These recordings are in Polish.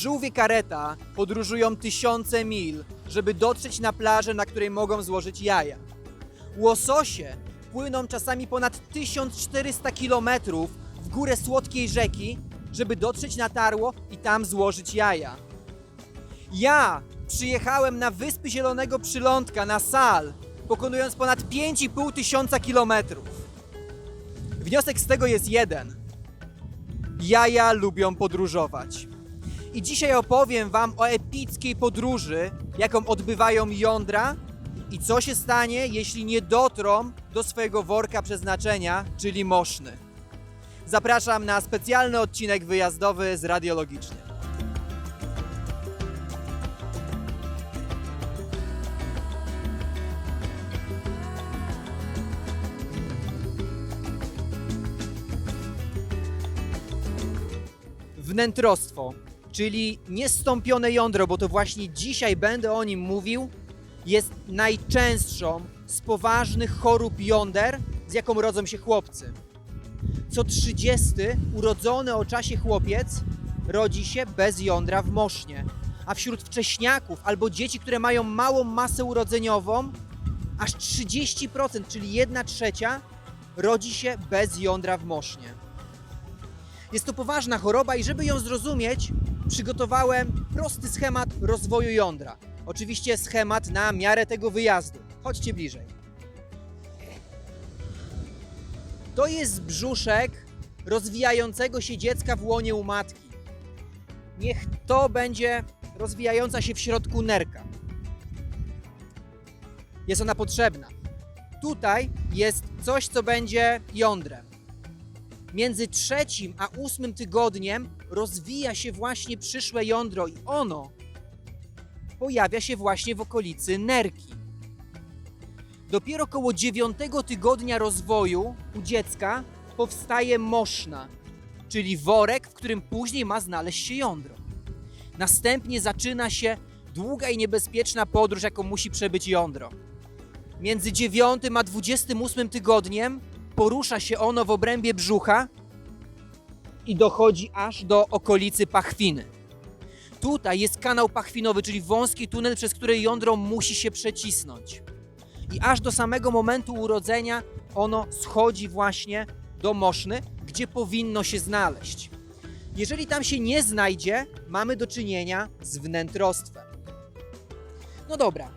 Żółwie kareta podróżują tysiące mil, żeby dotrzeć na plażę, na której mogą złożyć jaja. Łososie płyną czasami ponad 1400 kilometrów w górę słodkiej rzeki, żeby dotrzeć na tarło i tam złożyć jaja. Ja przyjechałem na Wyspy Zielonego Przylądka na Sal, pokonując ponad 5,5 tysiąca kilometrów. Wniosek z tego jest jeden. Jaja lubią podróżować. I dzisiaj opowiem Wam o epickiej podróży, jaką odbywają jądra i co się stanie, jeśli nie dotrą do swojego worka przeznaczenia, czyli moszny. Zapraszam na specjalny odcinek wyjazdowy z Radiologicznie. Wnętrostwo, czyli niestąpione jądro, bo to właśnie dzisiaj będę o nim mówił, jest najczęstszą z poważnych chorób jąder, z jaką rodzą się chłopcy. Co 30 urodzony o czasie chłopiec rodzi się bez jądra w mosznie, a wśród wcześniaków albo dzieci, które mają małą masę urodzeniową, aż 30%, czyli 1 trzecia, rodzi się bez jądra w mosznie. Jest to poważna choroba i żeby ją zrozumieć, przygotowałem prosty schemat rozwoju jądra. Oczywiście schemat na miarę tego wyjazdu. Chodźcie bliżej. To jest brzuszek rozwijającego się dziecka w łonie u matki. Niech to będzie rozwijająca się w środku nerka. Jest ona potrzebna. Tutaj jest coś, co będzie jądrem. Między trzecim a ósmym tygodniem rozwija się właśnie przyszłe jądro i ono pojawia się właśnie w okolicy nerki. Dopiero koło dziewiątego tygodnia rozwoju u dziecka powstaje moszna, czyli worek, w którym później ma znaleźć się jądro. Następnie zaczyna się długa i niebezpieczna podróż, jaką musi przebyć jądro. Między dziewiątym a dwudziestym ósmym tygodniem porusza się ono w obrębie brzucha i dochodzi aż do okolicy pachwiny. Tutaj jest kanał pachwinowy, czyli wąski tunel, przez który jądro musi się przecisnąć. I aż do samego momentu urodzenia ono schodzi właśnie do moszny, gdzie powinno się znaleźć. Jeżeli tam się nie znajdzie, mamy do czynienia z wnętrostwem. No dobra,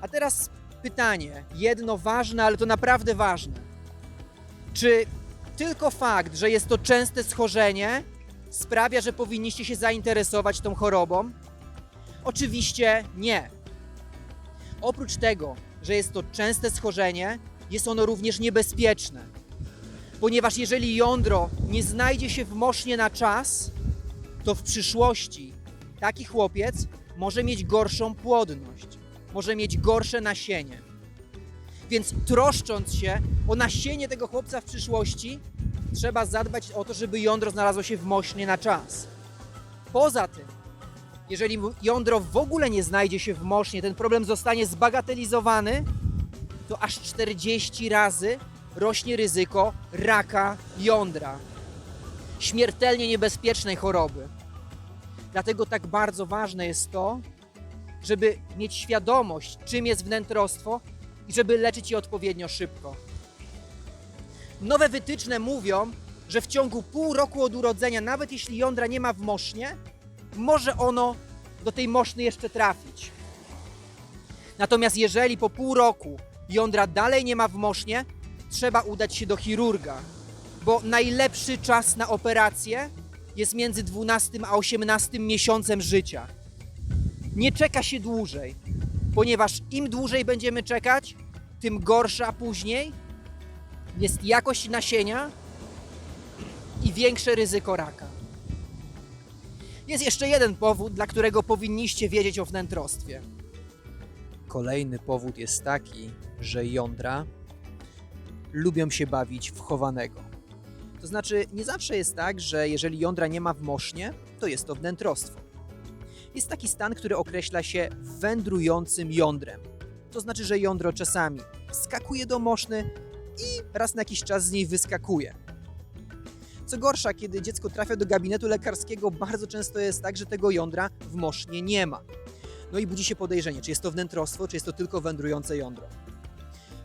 a teraz pytanie, jedno ważne, ale to naprawdę ważne. Czy tylko fakt, że jest to częste schorzenie, sprawia, że powinniście się zainteresować tą chorobą? Oczywiście nie. Oprócz tego, że jest to częste schorzenie, jest ono również niebezpieczne. Ponieważ jeżeli jądro nie znajdzie się w mosznie na czas, to w przyszłości taki chłopiec może mieć gorszą płodność, może mieć gorsze nasienie. Więc troszcząc się o nasienie tego chłopca w przyszłości, trzeba zadbać o to, żeby jądro znalazło się w mośnie na czas. Poza tym, jeżeli jądro w ogóle nie znajdzie się w ten problem zostanie zbagatelizowany, to aż 40 razy rośnie ryzyko raka jądra. Śmiertelnie niebezpiecznej choroby. Dlatego tak bardzo ważne jest to, żeby mieć świadomość, czym jest wnętrostwo i żeby leczyć je odpowiednio szybko. Nowe wytyczne mówią, że w ciągu pół roku od urodzenia, nawet jeśli jądra nie ma w mosznie, może ono do tej moszny jeszcze trafić. Natomiast jeżeli po pół roku jądra dalej nie ma w mosznie, trzeba udać się do chirurga, bo najlepszy czas na operację jest między 12 a 18 miesiącem życia. Nie czeka się dłużej, ponieważ im dłużej będziemy czekać, tym gorsza później jest jakość nasienia i większe ryzyko raka. Jest jeszcze jeden powód, dla którego powinniście wiedzieć o wnętrostwie. Kolejny powód jest taki, że jądra lubią się bawić w chowanego. To znaczy, nie zawsze jest tak, że jeżeli jądra nie ma w mosznie, to jest to wnętrostwo. Jest taki stan, który określa się wędrującym jądrem. To znaczy, że jądro czasami wskakuje do moszny i raz na jakiś czas z niej wyskakuje. Co gorsza, kiedy dziecko trafia do gabinetu lekarskiego, bardzo często jest tak, że tego jądra w mosznie nie ma. No i budzi się podejrzenie, czy jest to wnętrostwo, czy jest to tylko wędrujące jądro.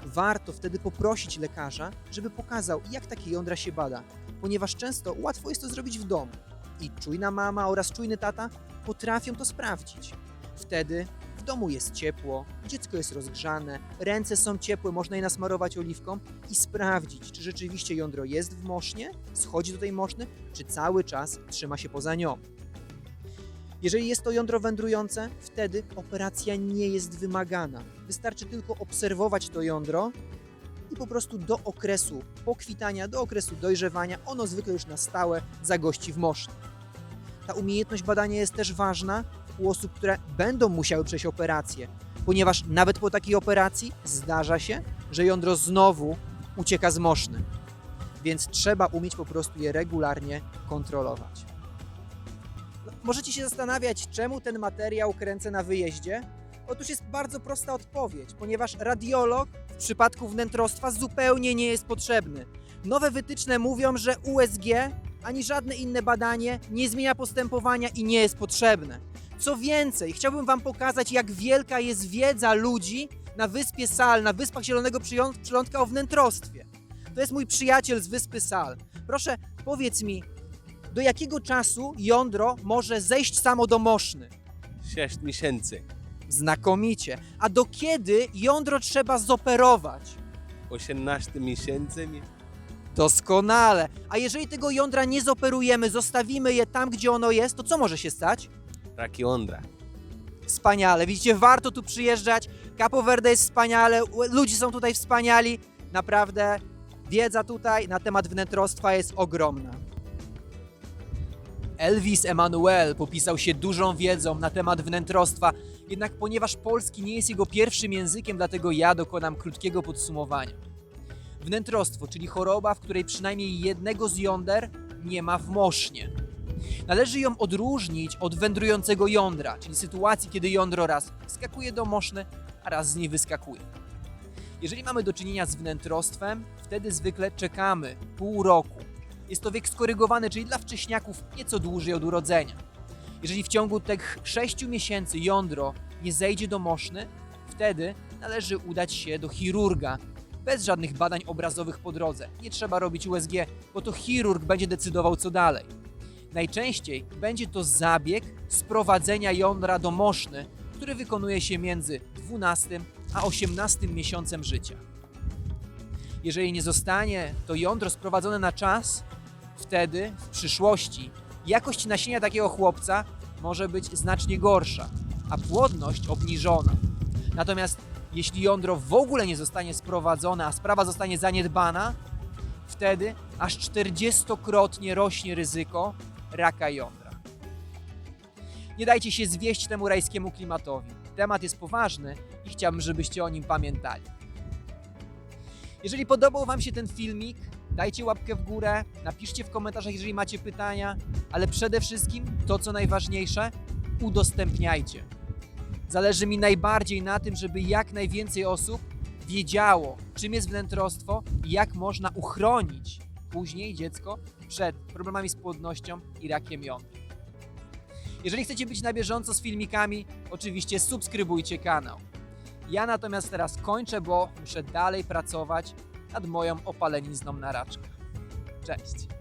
Warto wtedy poprosić lekarza, żeby pokazał, jak takie jądra się bada, ponieważ często łatwo jest to zrobić w domu. I czujna mama oraz czujny tata potrafią to sprawdzić. Wtedy w domu jest ciepło, dziecko jest rozgrzane, ręce są ciepłe, można je nasmarować oliwką i sprawdzić, czy rzeczywiście jądro jest w mosznie, schodzi do tej moszny, czy cały czas trzyma się poza nią. Jeżeli jest to jądro wędrujące, wtedy operacja nie jest wymagana. Wystarczy tylko obserwować to jądro i po prostu do okresu pokwitania, do okresu dojrzewania, ono zwykle już na stałe zagości w mosznie. Ta umiejętność badania jest też ważna u osób, które będą musiały przejść operację, ponieważ nawet po takiej operacji zdarza się, że jądro znowu ucieka z moszny. Więc trzeba umieć po prostu je regularnie kontrolować. No, możecie się zastanawiać, czemu ten materiał kręcę na wyjeździe? Otóż jest bardzo prosta odpowiedź, ponieważ radiolog w przypadku wnętrostwa zupełnie nie jest potrzebny. Nowe wytyczne mówią, że USG ani żadne inne badanie nie zmienia postępowania i nie jest potrzebne. Co więcej, chciałbym Wam pokazać, jak wielka jest wiedza ludzi na wyspie Sal, na wyspach Zielonego Przylądka o wnętrostwie. To jest mój przyjaciel z wyspy Sal. Proszę, powiedz mi, do jakiego czasu jądro może zejść samo do moszny? 6 miesięcy. Znakomicie. A do kiedy jądro trzeba zoperować? 18 miesięcy. mi- Doskonale. A jeżeli tego jądra nie zoperujemy, zostawimy je tam, gdzie ono jest, to co może się stać? Raki Ondra. Wspaniale. Widzicie, warto tu przyjeżdżać. Capo Verde jest wspaniale, ludzie są tutaj wspaniali. Naprawdę wiedza tutaj na temat wnętrostwa jest ogromna. Elvis Emanuel popisał się dużą wiedzą na temat wnętrostwa, jednak ponieważ polski nie jest jego pierwszym językiem, dlatego ja dokonam krótkiego podsumowania. Wnętrostwo, czyli choroba, w której przynajmniej jednego z jąder nie ma w mosznie. Należy ją odróżnić od wędrującego jądra, czyli sytuacji, kiedy jądro raz wskakuje do moszny, a raz z niej wyskakuje. Jeżeli mamy do czynienia z wnętrostwem, wtedy zwykle czekamy pół roku. Jest to wiek skorygowany, czyli dla wcześniaków nieco dłużej od urodzenia. Jeżeli w ciągu tych 6 miesięcy jądro nie zejdzie do moszny, wtedy należy udać się do chirurga, bez żadnych badań obrazowych po drodze. Nie trzeba robić USG, bo to chirurg będzie decydował co dalej. Najczęściej będzie to zabieg sprowadzenia jądra do moszny, który wykonuje się między 12 a 18 miesiącem życia. Jeżeli nie zostanie to jądro sprowadzone na czas, wtedy w przyszłości jakość nasienia takiego chłopca może być znacznie gorsza, a płodność obniżona. Natomiast jeśli jądro w ogóle nie zostanie sprowadzone, a sprawa zostanie zaniedbana, wtedy aż 40-krotnie rośnie ryzyko raka jądra. Nie dajcie się zwieść temu rajskiemu klimatowi. Temat jest poważny i chciałbym, żebyście o nim pamiętali. Jeżeli podobał Wam się ten filmik, dajcie łapkę w górę, napiszcie w komentarzach, jeżeli macie pytania, ale przede wszystkim to, co najważniejsze, udostępniajcie. Zależy mi najbardziej na tym, żeby jak najwięcej osób wiedziało, czym jest wnętrostwo i jak można uchronić później dziecko przed problemami z płodnością i rakiem jąder. Jeżeli chcecie być na bieżąco z filmikami, oczywiście subskrybujcie kanał. Ja natomiast teraz kończę, bo muszę dalej pracować nad moją opalenizną na raczkach. Cześć!